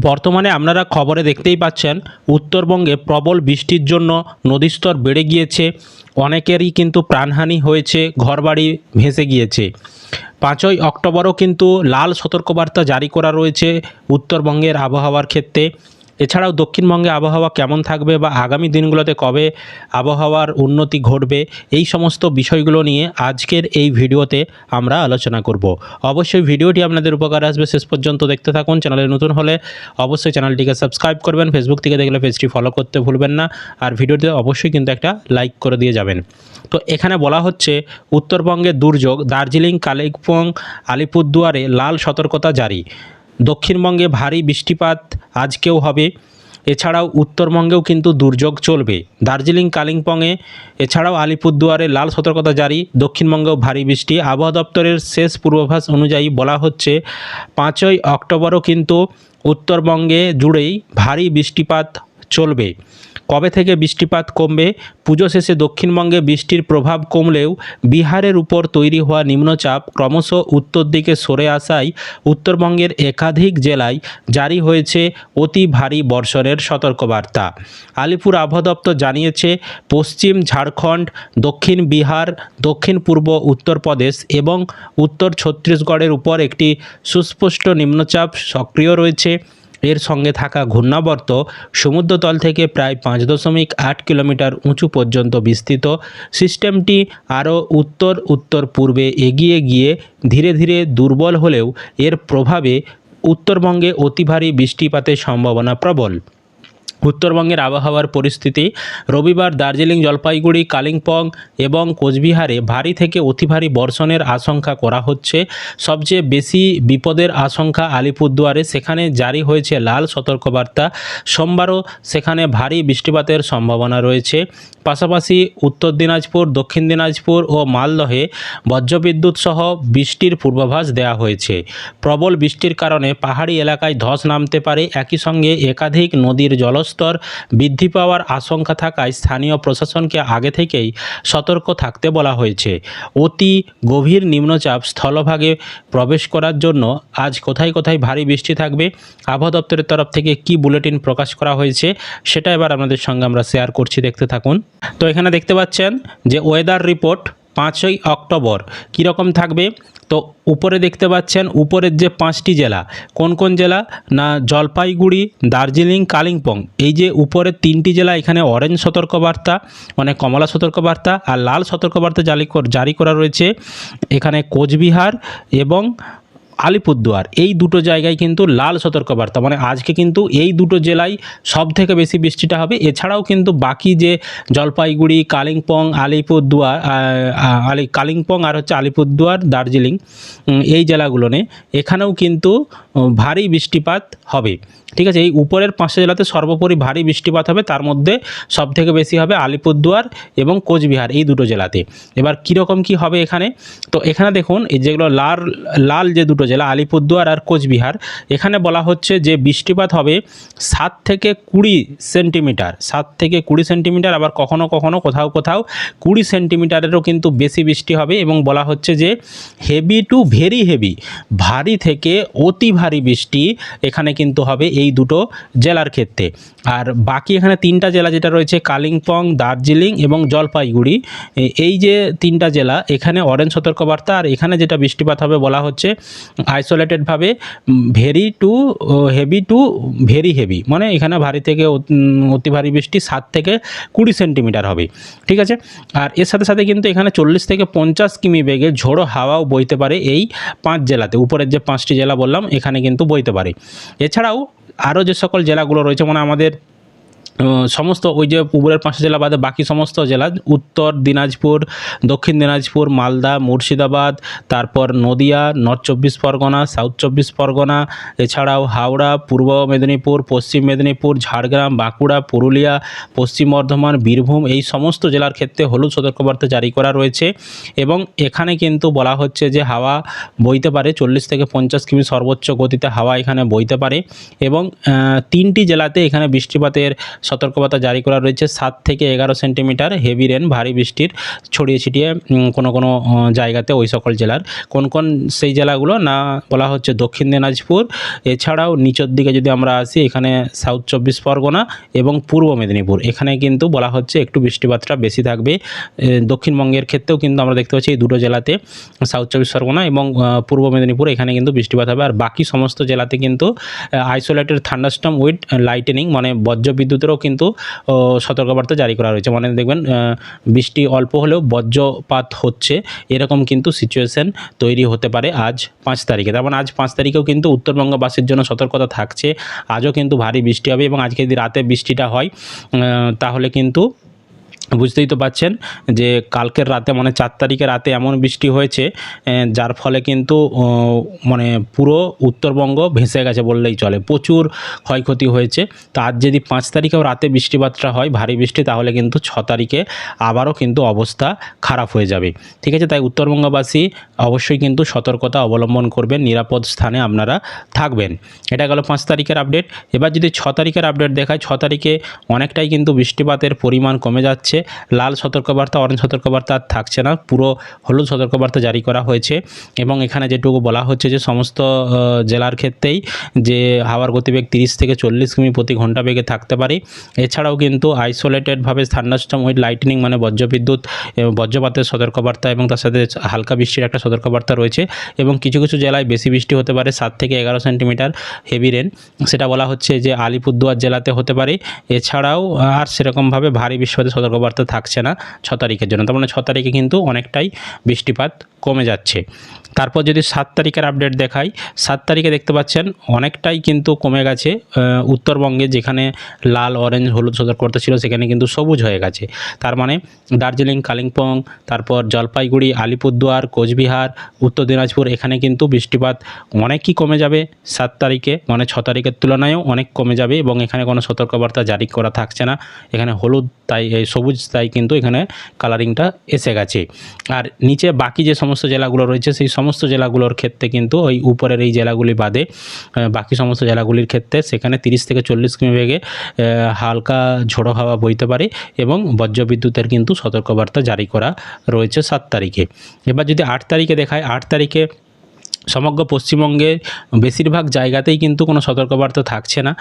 বর্তমানে আপনারা খবরে দেখতেই পাচ্ছেন, উত্তরবঙ্গে প্রবল বৃষ্টির জন্য নদীস্তর বেড়ে গিয়েছে, অনেকেরই কিন্তু প্রাণহানি হয়েছে, ঘরবাড়ি ভেসে গিয়েছে। পাঁচই অক্টোবরও কিন্তু লাল সতর্কবার্তা জারি করা রয়েছে উত্তরবঙ্গের আবহাওয়ার ক্ষেত্রে। এছাড়াও দক্ষিণবঙ্গে আবহাওয়া কেমন থাকবে বা আগামী দিনগুলোতে কবে আবহাওয়ার উন্নতি ঘটবে, এই সমস্ত বিষয়গুলো নিয়ে আজকের এই ভিডিওতে আমরা আলোচনা করব। অবশ্যই ভিডিওটি আপনাদের উপকার আসবে। শেষ পর্যন্ত দেখতে থাকুন। চ্যানেলে নতুন হলে অবশ্যই চ্যানেলটিকে সাবস্ক্রাইব করবেন। ফেসবুক থেকে দেখলে পেজটি ফলো করতে ভুলবেন না। আর ভিডিওতে অবশ্যই কিন্তু একটা লাইক করে দিয়ে যাবেন। তো এখানে বলা হচ্ছে উত্তরবঙ্গের দুর্যোগ, দার্জিলিং, কালিম্পং, আলিপুরদুয়ারে লাল সতর্কতা জারি। দক্ষিণবঙ্গে ভারী বৃষ্টিপাত আজকেও হবে। এছাড়াও উত্তরবঙ্গেও কিন্তু দুর্যোগ চলবে। দার্জিলিং, কালিম্পংয়ে, এছাড়াও আলিপুরদুয়ারে লাল সতর্কতা জারি। দক্ষিণবঙ্গেও ভারী বৃষ্টি। আবহাওয়া দপ্তরের শেষ পূর্বাভাস অনুযায়ী বলা হচ্ছে, পাঁচই অক্টোবরও কিন্তু উত্তরবঙ্গে জুড়েই ভারী বৃষ্টিপাত চলবে। কবে থেকে বৃষ্টিপাত কমবে? পুজো শেষে দক্ষিণবঙ্গে বৃষ্টির প্রভাব কমলেও বিহারের উপর তৈরি হওয়া নিম্নচাপ ক্রমশ উত্তর দিকে সরে আসায় উত্তরবঙ্গের একাধিক জেলায় জারি হয়েছে অতি ভারী বর্ষণের সতর্কবার্তা। আলিপুর আবহাওয়া দপ্তর জানিয়েছে, পশ্চিম ঝাড়খণ্ড, দক্ষিণ বিহার, দক্ষিণ পূর্ব উত্তরপ্রদেশ এবং উত্তর ছত্তিশগড়ের উপর একটি সুস্পষ্ট নিম্নচাপ সক্রিয় রয়েছে। এর সঙ্গে থাকা ঘূর্ণাবর্ত সমুদ্রতল থেকে প্রায় পাঁচ দশমিক আট কিলোমিটার উঁচু পর্যন্ত বিস্তৃত। সিস্টেমটি আরও উত্তর উত্তর পূর্বে এগিয়ে গিয়ে ধীরে ধীরে দুর্বল হলেও এর প্রভাবে উত্তরবঙ্গে অতি ভারী বৃষ্টিপাতের সম্ভাবনা প্রবল। উত্তরবঙ্গের আবহাওয়ার পরিস্থিতি। রবিবার দার্জিলিং, জলপাইগুড়ি, কালিম্পং এবং কোচবিহারে ভারী থেকে অতি ভারী বর্ষণের আশঙ্কা করা হচ্ছে। সবচেয়ে বেশি বিপদের আশঙ্কা আলিপুরদুয়ারে, সেখানে জারি হয়েছে লাল সতর্কবার্তা। সোমবারও সেখানে ভারী বৃষ্টিপাতের সম্ভাবনা রয়েছে। পাশাপাশি উত্তর দিনাজপুর, দক্ষিণ দিনাজপুর ও মালদহে বজ্রবিদ্যুৎ সহ বৃষ্টির পূর্বাভাস দেওয়া হয়েছে। প্রবল বৃষ্টির কারণে পাহাড়ি এলাকায় ধস নামতে পারে। একই সঙ্গে একাধিক নদীর জলস্তর বৃদ্ধি পাওয়ার আশঙ্কা থাকায় স্থানীয় প্রশাসনকে আগে থেকেই সতর্ক থাকতে বলা হয়েছে। অতি গভীর নিম্নচাপ স্থলভাগে প্রবেশ করার জন্য আজ কোথায় কোথায় ভারী বৃষ্টি থাকবে, আবহাওয়া দপ্তরের তরফ থেকে কি বুলেটিন প্রকাশ করা হয়েছে, সেটা এবার আপনাদের সঙ্গে আমরা শেয়ার করছি, দেখতে থাকুন। তো এখানে দেখতে পাচ্ছেন যে ওয়েদার রিপোর্ট পাঁচই অক্টোবর কীরকম থাকবে তো উপরে দেখতে পাচ্ছেন, উপরের যে পাঁচটি জেলা, কোন কোন জেলা? না, জলপাইগুড়ি, দার্জিলিং, কালিম্পং। এই যে উপরের তিনটি জেলা, এখানে অরেঞ্জ সতর্কবার্তা মানে কমলা সতর্কবার্তা আর লাল সতর্কবার্তা জারি জারি করা রয়েছে। এখানে কোচবিহার এবং আলিপুরদুয়ার, এই দুটো জায়গায় কিন্তু লাল সতর্কবার্তা। মানে আজকে কিন্তু এই দুটো জেলায় সব থেকে বেশি বৃষ্টিটা হবে। এছাড়াও কিন্তু বাকি যে জলপাইগুড়ি, কালিম্পং, আলিপুরদুয়ার আলি, কালিম্পং আর হচ্ছে আলিপুরদুয়ার, দার্জিলিং এই জেলাগুলোনে এখানেও কিন্তু ভারী বৃষ্টিপাত হবে। ঠিক আছে, এই উপরের পাঁচটা জেলাতে সর্বোপরি ভারী বৃষ্টিপাত হবে। তার মধ্যে সব থেকে বেশি হবে আলিপুরদুয়ার এবং কোচবিহার এই দুটো জেলাতে। এবার কীরকম কি হবে এখানে? তো এখানে দেখুন যেগুলো লাল লাল যে দুটো জেলা আলিপুরদুয়ার আর কোচবিহার। এখানে বলা হচ্ছে যে বৃষ্টিপাত হবে সাত থেকে কুড়ি সেন্টিমিটার। সাত থেকে কুড়ি সেন্টিমিটার, আবার কখনো কখনো কোথাও কোথাও কুড়ি সেন্টিমিটারেরও কিন্তু বেশি বৃষ্টি হবে এবং বলা হচ্ছে যে হেভি টু ভেরি হেভি ভারী থেকে অতি ভারী বৃষ্টি এখানে কিন্তু হবে এই দুটো জেলার ক্ষেত্রে। আর বাকি এখানে তিনটা জেলা যেটা রয়েছে, কালিম্পং, দার্জিলিং এবং জলপাইগুড়ি এই যে তিনটা জেলা, এখানে অরেঞ্জ সতর্কবার্তা, আর এখানে যেটা বৃষ্টিপাত হবে বলা হচ্ছে আইসোলেটেডভাবে very to heavy to very heavy মানে এখানে ভারী থেকে অতি ভারী বৃষ্টি সাত থেকে কুড়ি সেন্টিমিটার হবে, ঠিক আছে? আর এর সাথে সাথে কিন্তু এখানে চল্লিশ থেকে পঞ্চাশ কিমি বেগে ঝোড়ো হাওয়াও বইতে পারে এই পাঁচ জেলাতে, উপরের যে পাঁচটি জেলা বললাম এখানে কিন্তু বইতে পারে। এছাড়াও আরও যে সকল জেলাগুলো রয়েছে মানে আমাদের সমস্ত ওই যে উপরের পাঁচটা জেলা বাদে বাকি সমস্ত জেলা, উত্তর দিনাজপুর, দক্ষিণ দিনাজপুর, মালদা, মুর্শিদাবাদ, তারপর নদিয়া, নর্থ চব্বিশ পরগনা, সাউথ চব্বিশ পরগনা, এছাড়াও হাওড়া, পূর্ব মেদিনীপুর, পশ্চিম মেদিনীপুর, ঝাড়গ্রাম, বাঁকুড়া, পুরুলিয়া, পশ্চিম বর্ধমান, বীরভূম এই সমস্ত জেলার ক্ষেত্রে হলুদ সতর্কবার্তা জারি করা রয়েছে এবং এখানে কিন্তু বলা হচ্ছে যে হাওয়া বইতে পারে চল্লিশ থেকে পঞ্চাশ কিমি সর্বোচ্চ গতিতে হাওয়া এখানে বইতে পারে এবং তিনটি জেলাতে এখানে বৃষ্টিপাতের সতর্কবার্তা জারি করা রয়েছে। সাত থেকে এগারো সেন্টিমিটার হেভি রেন ভারী বৃষ্টির ছড়িয়ে ছিটিয়ে কোনো কোনো জায়গাতে ওই সকল জেলার। কোন কোন সেই জেলাগুলো না বলা হচ্ছে দক্ষিণ দিনাজপুর। এছাড়াও নিচের দিকে যদি আমরা আসি, এখানে সাউথ চব্বিশ পরগনা এবং পূর্ব মেদিনীপুর। এখানে কিন্তু বলা হচ্ছে একটু বৃষ্টিপাতটা বেশি থাকবে। দক্ষিণবঙ্গের ক্ষেত্রেও কিন্তু আমরা দেখতে পাচ্ছি এই দুটো জেলাতে সাউথ চব্বিশ পরগনা এবং পূর্ব মেদিনীপুর এখানে কিন্তু বৃষ্টিপাত হবে। আর বাকি সমস্ত জেলাতে কিন্তু আইসোলেটেড থান্ডারস্টম উইথ লাইটেনিং মানে বজ্র বিদ্যুতেরও কিন্তু সতর্কবার্তা জারি করা রয়েছে মানে দেখবেন বৃষ্টি অল্প হলেও বজ্রপাত হচ্ছে, এরকম কিন্তু সিচুয়েশান তৈরি হতে পারে আজ পাঁচ তারিখে। তার মানে আজ পাঁচ তারিখেও কিন্তু উত্তরবঙ্গবাসীর জন্য সতর্কতা থাকছে। আজও কিন্তু ভারী বৃষ্টি হবে এবং আজকে যদি রাতে বৃষ্টিটা হয় তাহলে কিন্তু বুঝতেই তো পাচ্ছেন যে কালকের রাতে মানে চার তারিখে রাতে এমন বৃষ্টি হয়েছে যার ফলে কিন্তু মানে পুরো উত্তরবঙ্গ ভেসে গেছে বললেই চলে। প্রচুর ক্ষয়ক্ষতি হয়েছে। তো আজ যদি পাঁচ তারিখেও রাতে বৃষ্টিপাতটা হয়, ভারী বৃষ্টি, তাহলে কিন্তু ছ তারিখে আবারও কিন্তু অবস্থা খারাপ হয়ে যাবে। ঠিক আছে? তাই উত্তরবঙ্গবাসী অবশ্যই কিন্তু সতর্কতা অবলম্বন করবেন, নিরাপদ স্থানে আপনারা থাকবেন। এটা গেল পাঁচ তারিখের আপডেট। এবার যদি ছ তারিখের আপডেট দেখায়, ছ তারিখে অনেকটাই কিন্তু বৃষ্টিপাতের পরিমাণ কমে যাচ্ছে। লাল সতর্কবার্তা অরেঞ্জ সতর্কবার্তা আর থাকছে না। পুরো হলুদ সতর্কবার্তা জারি করা হয়েছে এবং এখানে যেটুকু বলা হচ্ছে যে সমস্ত জেলার ক্ষেত্রেই যে হাওয়ার গতিবেগ তিরিশ থেকে চল্লিশ কিমি প্রতি ঘণ্টা বেগে থাকতে পারে। এছাড়াও কিন্তু আইসোলেটেডভাবে থান্ডারস্টম উইথ লাইটনিং মানে বজ্রবিদ্যুৎ বজ্রপাতের সতর্কবার্তা এবং তার সাথে হালকা বৃষ্টির একটা সতর্কবার্তা রয়েছে এবং কিছু কিছু জেলায় বেশি বৃষ্টি হতে পারে, সাত থেকে এগারো সেন্টিমিটার হেভি রেন সেটা বলা হচ্ছে যে আলিপুরদুয়ার জেলাতে হতে পারে। এছাড়াও, আর সেরকমভাবে ভারী বৃষ্টিপাতের সতর্কবার্তা থাকছে না, ছ তারিখের জন্য। তার মানে ছ তারিখে কিন্তু অনেকটাই বৃষ্টিপাত কমে যাচ্ছে। তারপর যদি সাত তারিখের আপডেট দেখাই, সাত তারিখে দেখতে পাচ্ছেন অনেকটাই কিন্তু কমে গেছে। উত্তরবঙ্গে যেখানে লাল অরেঞ্জ হলুদ সতর্কবার্তা ছিল, সেখানে কিন্তু সবুজ হয়ে গেছে। তার মানে দার্জিলিং, কালিম্পং, তারপর জলপাইগুড়ি, আলিপুরদুয়ার, কোচবিহার, উত্তর দিনাজপুর, এখানে কিন্তু বৃষ্টিপাত অনেকই কমে যাবে সাত তারিখে। মানে ছ তারিখের তুলনায়ও অনেক কমে যাবে এবং এখানে কোনো সতর্কবার্তা জারি করা থাকছে না। এখানে হলুদ, তাই সবুজ তাই কিন্তু এখানে কালারিংটা এসে গেছে। আর নিচে বাকি যে সমস্ত জেলাগুলো রয়েছে, সেই সমস্ত জেলাগুলোর ক্ষেত্রে কিন্তু ওই উপরের এই জেলাগুলি বাদে বাকি সমস্ত জেলাগুলির ক্ষেত্রে সেখানে তিরিশ থেকে চল্লিশ কিমি বেগে হালকা ঝোড়ো হাওয়া বইতে পারে এবং বজ্রবিদ্যুতের কিন্তু সতর্কবার্তা জারি করা রয়েছে সাত তারিখে। এবার যদি আট তারিখে দেখায়, আট তারিখে সমগ্র পশ্চিমবঙ্গে বেশিরভাগ জায়গাতেই কিন্তু কোনো সতর্কবার্তা থাকছে না।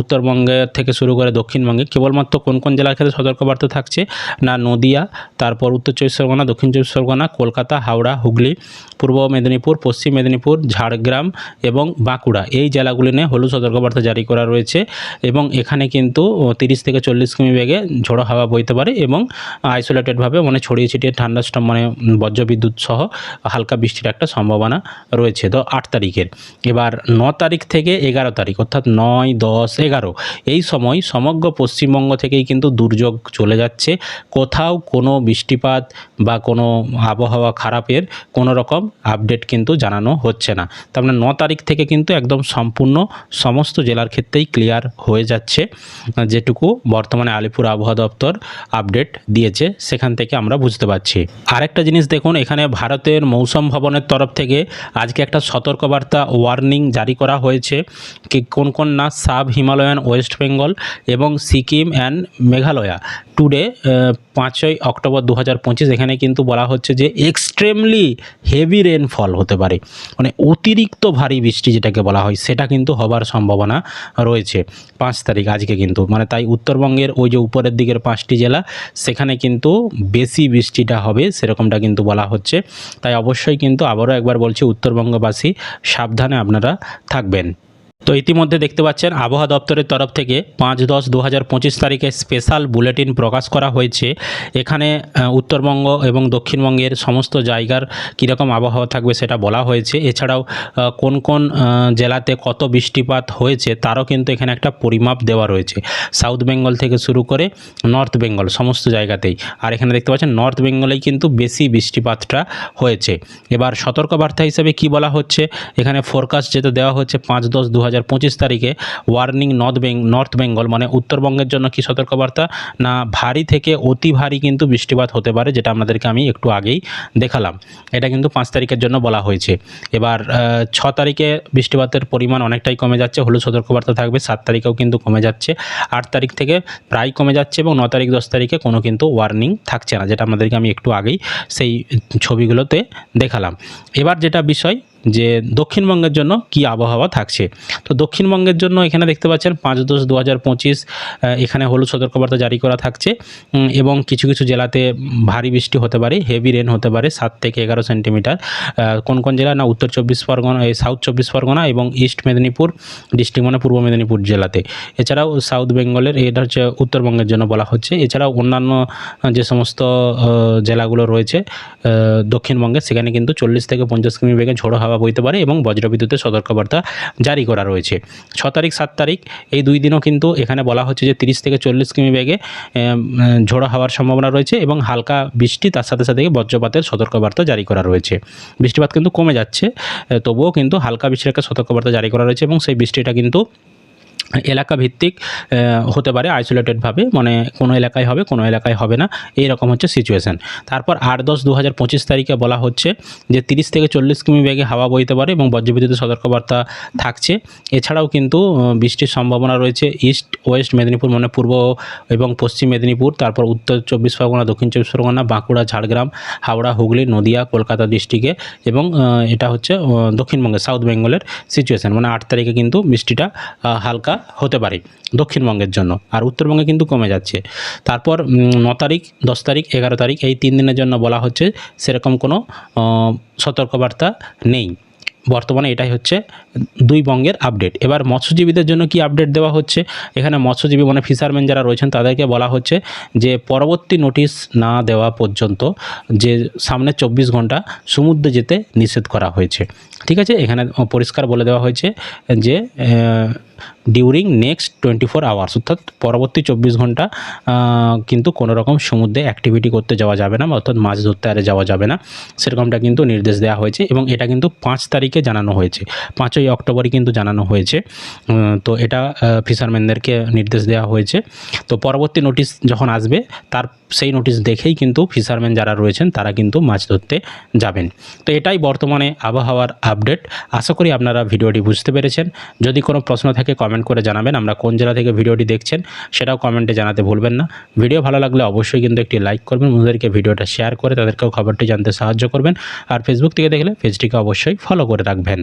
উত্তরবঙ্গে থেকে শুরু করে দক্ষিণবঙ্গে কেবলমাত্র কোন কোন জেলার ক্ষেত্রে সতর্কবার্তা থাকছে না নদিয়া, তারপর উত্তর চব্বিশ পরগনা, দক্ষিণ চব্বিশ পরগনা, কলকাতা, হাওড়া, হুগলি, পূর্ব মেদিনীপুর, পশ্চিম মেদিনীপুর, ঝাড়গ্রাম এবং বাঁকুড়া। এই জেলাগুলি নিয়ে হলুদ সতর্কবার্তা জারি করা রয়েছে এবং এখানে কিন্তু তিরিশ থেকে চল্লিশ কিমি বেগে ঝোড়ো হাওয়া বইতে পারে এবং আইসোলেটেডভাবে মানে ছড়িয়ে ছিটিয়ে ঠান্ডা মানে বজ্রবিদ্যুৎ সহ হালকা বৃষ্টির একটা সম্ভাবনা রয়েছে তো আট তারিখের। এবার ন তারিখ থেকে এগারো তারিখ, অর্থাৎ নয়, দশ, এগারো, এই সময় সমগ্র পশ্চিমবঙ্গ থেকেই কিন্তু দুর্যোগ চলে যাচ্ছে। কোথাও কোনো বৃষ্টিপাত বা কোনো আবহাওয়া খারাপের কোনো রকম আপডেট কিন্তু জানানো হচ্ছে না। তার মানে ন তারিখ থেকে কিন্তু একদম সম্পূর্ণ সমস্ত জেলার ক্ষেত্রেই ক্লিয়ার হয়ে যাচ্ছে। যেটুকু বর্তমানে আলিপুর আবহাওয়া দপ্তর আপডেট দিয়েছে, সেখান থেকে আমরা বুঝতে পারছি। আরেকটা জিনিস দেখুন, এখানে ভারতের মৌসুম ভবনের তরফ থেকে আজকে একটা সতর্কবার্তা ওয়ার্নিং জারি করা হয়েছে কি কোন কোন না সাব হিমালয়ান ওয়েস্ট বেঙ্গল এবং সিকিম অ্যান্ড মেঘালয়া। টুডে পাঁচই অক্টোবর দু হাজার পঁচিশ, এখানে কিন্তু বলা হচ্ছে যে এক্সট্রিমলি হেভি রেনফল হতে পারে। মানে অতিরিক্ত ভারী বৃষ্টি যেটাকে বলা হয়, সেটা কিন্তু হবার সম্ভাবনা রয়েছে পাঁচ তারিখ আজকে কিন্তু। মানে তাই উত্তরবঙ্গের ওই যে উপরের দিকের পাঁচটি জেলা, সেখানে কিন্তু বেশি বৃষ্টিটা হবে সেরকমটা কিন্তু বলা হচ্ছে। তাই অবশ্যই কিন্তু আবারও একবার বলছি, উত্তরবঙ্গবাসী সাবধানে আপনারা থাকবেন। তো ইতিমধ্যে দেখতে পাচ্ছেন, আবহাওয়া দপ্তরের তরফ থেকে পাঁচ দশ দু হাজার পঁচিশ তারিখে স্পেশাল বুলেটিন প্রকাশ করা হয়েছে। এখানে উত্তরবঙ্গ এবং দক্ষিণবঙ্গের সমস্ত জায়গার কীরকম আবহাওয়া থাকবে সেটা বলা হয়েছে। এছাড়াও কোন কোন জেলাতে কত বৃষ্টিপাত হয়েছে তারও কিন্তু এখানে একটা পরিমাপ দেওয়া রয়েছে। সাউথ বেঙ্গল থেকে শুরু করে নর্থ বেঙ্গল সমস্ত জায়গাতেই। আর এখানে দেখতে পাচ্ছেন নর্থ বেঙ্গলেই কিন্তু বেশি বৃষ্টিপাতটা হয়েছে। এবার সতর্কবার্তা হিসেবে কি বলা হচ্ছে? এখানে ফোরকাস্ট যেটা দেওয়া হচ্ছে, পাঁচ দশ দু হাজার তারিখে ওয়ার্নিং নর্থ বেঙ্গ নর্থ বেঙ্গল মানে উত্তরবঙ্গের জন্য কি সতর্কবার্তা? না, ভারী থেকে অতি ভারী কিন্তু বৃষ্টিপাত হতে পারে, যেটা আপনাদেরকে আমি একটু আগেই দেখালাম। এটা কিন্তু পাঁচ তারিখের জন্য বলা হয়েছে। এবার ছ তারিখে বৃষ্টিপাতের পরিমাণ অনেকটাই কমে যাচ্ছে, হলুদ সতর্কবার্তা থাকবে, সাত তারিখেও কিন্তু কমে যাচ্ছে। আট তারিখ থেকে প্রায় কমে যাচ্ছে এবং ন তারিখ, দশ তারিখে কোনো কিন্তু ওয়ার্নিং থাকছে না, যেটা আপনাদেরকে আমি একটু আগেই সেই ছবিগুলোতে দেখালাম। এবার যেটা বিষয় যে দক্ষিণবঙ্গের জন্য কি আবহাওয়া থাকছে। তো দক্ষিণবঙ্গের জন্য এখানে দেখতে পাচ্ছেন পাঁচ দশ দু এখানে হলুদ সতর্কবার্তা জারি করা থাকছে। এবং কিছু কিছু জেলাতে ভারী বৃষ্টি হতে পারে হেভি রেন হতে পারে, সাত থেকে এগারো সেন্টিমিটার কোন কোন জেলা না উত্তর চব্বিশ পরগনা সাউথ চব্বিশ পরগনা এবং ইস্ট মেদিনীপুর ডিস্ট্রিক্ট মানে পূর্ব মেদিনীপুর জেলাতে। এছাড়াও সাউথ বেঙ্গলের এটা হচ্ছে উত্তরবঙ্গের জন্য বলা হচ্ছে। এছাড়াও অন্যান্য যে সমস্ত জেলাগুলো রয়েছে দক্ষিণবঙ্গে সেখানে কিন্তু চল্লিশ থেকে পঞ্চাশ কিমি বেগে ঝোড়ো হাওয়া বইতে পারে এবং বজ্রবিদ্যুতের সতর্কবার্তা জারি করা রয়েছে। ছ তারিখ, সাত তারিখ, এই দুই দিনও কিন্তু এখানে বলা হচ্ছে যে তিরিশ থেকে চল্লিশ কিমি বেগে ঝোড়ো হওয়ার সম্ভাবনা রয়েছে এবং হালকা বৃষ্টি তার সাথে সাথে বজ্রপাতের সতর্কবার্তা জারি করা রয়েছে। বৃষ্টিপাত কিন্তু কমে যাচ্ছে তবুও কিন্তু হালকা বৃষ্টির একটা সতর্কবার্তা জারি করা রয়েছে এবং সেই বৃষ্টিটা কিন্তু এলাকা ভিত্তিক হতে পারে আইসোলেটেডভাবে মানে কোনো এলাকায় হবে কোনো এলাকায় হবে না এই রকম হচ্ছে সিচুয়েশান তারপর আট দশ দু হাজার পঁচিশ তারিখে বলা হচ্ছে যে তিরিশ থেকে চল্লিশ কিমি বেগে হাওয়া বইতে পারে এবং বজ্রবিদ্যুতের সতর্কবার্তা থাকছে। এছাড়াও কিন্তু বৃষ্টির সম্ভাবনা রয়েছে ইস্ট ওয়েস্ট মেদিনীপুর মানে পূর্ব এবং পশ্চিম মেদিনীপুর তারপর উত্তর চব্বিশ পরগনা দক্ষিণ চব্বিশ পরগনা বাঁকুড়া ঝাড়গ্রাম হাওড়া হুগলি নদিয়া কলকাতা ডিস্ট্রিক্টে এবং এটা হচ্ছে আহ, দক্ষিণবঙ্গের সাউথ বেঙ্গলের সিচুয়েশান মানে আট তারিখে কিন্তু বৃষ্টিটা হালকা হতে পারে দক্ষিণবঙ্গের জন্য। আর উত্তরবঙ্গে কিন্তু কমে যাচ্ছে। তারপর ন তারিখ, দশ তারিখ, এগারো তারিখ এই তিন দিনের জন্য বলা হচ্ছে সেরকম কোনো সতর্কবার্তা নেই। বর্তমানে এটাই হচ্ছে দুই বঙ্গের আপডেট। এবার মৎস্যজীবীদের জন্য কি আপডেট দেওয়া হচ্ছে? এখানে মৎস্যজীবী মানে ফিশারম্যান যারা রয়েছেন, তাদেরকে বলা হচ্ছে যে পরবর্তী নোটিশ না দেওয়া পর্যন্ত যে সামনে চব্বিশ ঘণ্টা সমুদ্রে যেতে নিষেধ করা হয়েছে। ঠিক আছে? এখানে পরিষ্কার বলে দেওয়া হয়েছে যে during next twenty four hours অর্থাৎ পরবর্তী চব্বিশ ঘণ্টা কিন্তু কোনো রকম সমুদ্রে অ্যাক্টিভিটি করতে যাওয়া যাবে না অর্থাৎ মাছ ধরতে আরে যাওয়া যাবে না। সেরকমটা কিন্তু নির্দেশ দেওয়া হয়েছে এবং এটা কিন্তু পাঁচ তারিখে জানানো হয়েছে। পাঁচই অক্টোবরই কিন্তু জানানো হয়েছে। তো এটা ফিশারম্যানদেরকে নির্দেশ দেওয়া হয়েছে। তো পরবর্তী নোটিশ যখন আসবে, তার সেই নোটিশ দেখেই কিন্তু ফিশারম্যান যারা রয়েছেন, তারা কিন্তু মাছ ধরতে যাবেন। তো এটাই বর্তমানে আবহাওয়ার আপডেট আশা করি আপনারা ভিডিওটি বুঝতে পেরেছেন। যদি কোনো প্রশ্ন থাকে কমেন্ট করে জানাবেন, আমরা কোন জেলা থেকে ভিডিওটি দেখছেন সেটাও কমেন্টে জানাতে ভুলবেন না। ভিডিও ভালো লাগলে অবশ্যই কিন্তু একটি লাইক করবেন, বন্ধুদেরকে ভিডিওটা শেয়ার করে তাদেরকেও খবরটি জানতে সাহায্য করবেন। আর ফেসবুক থেকে দেখলে পেজটিকে অবশ্যই ফলো করে রাখবেন।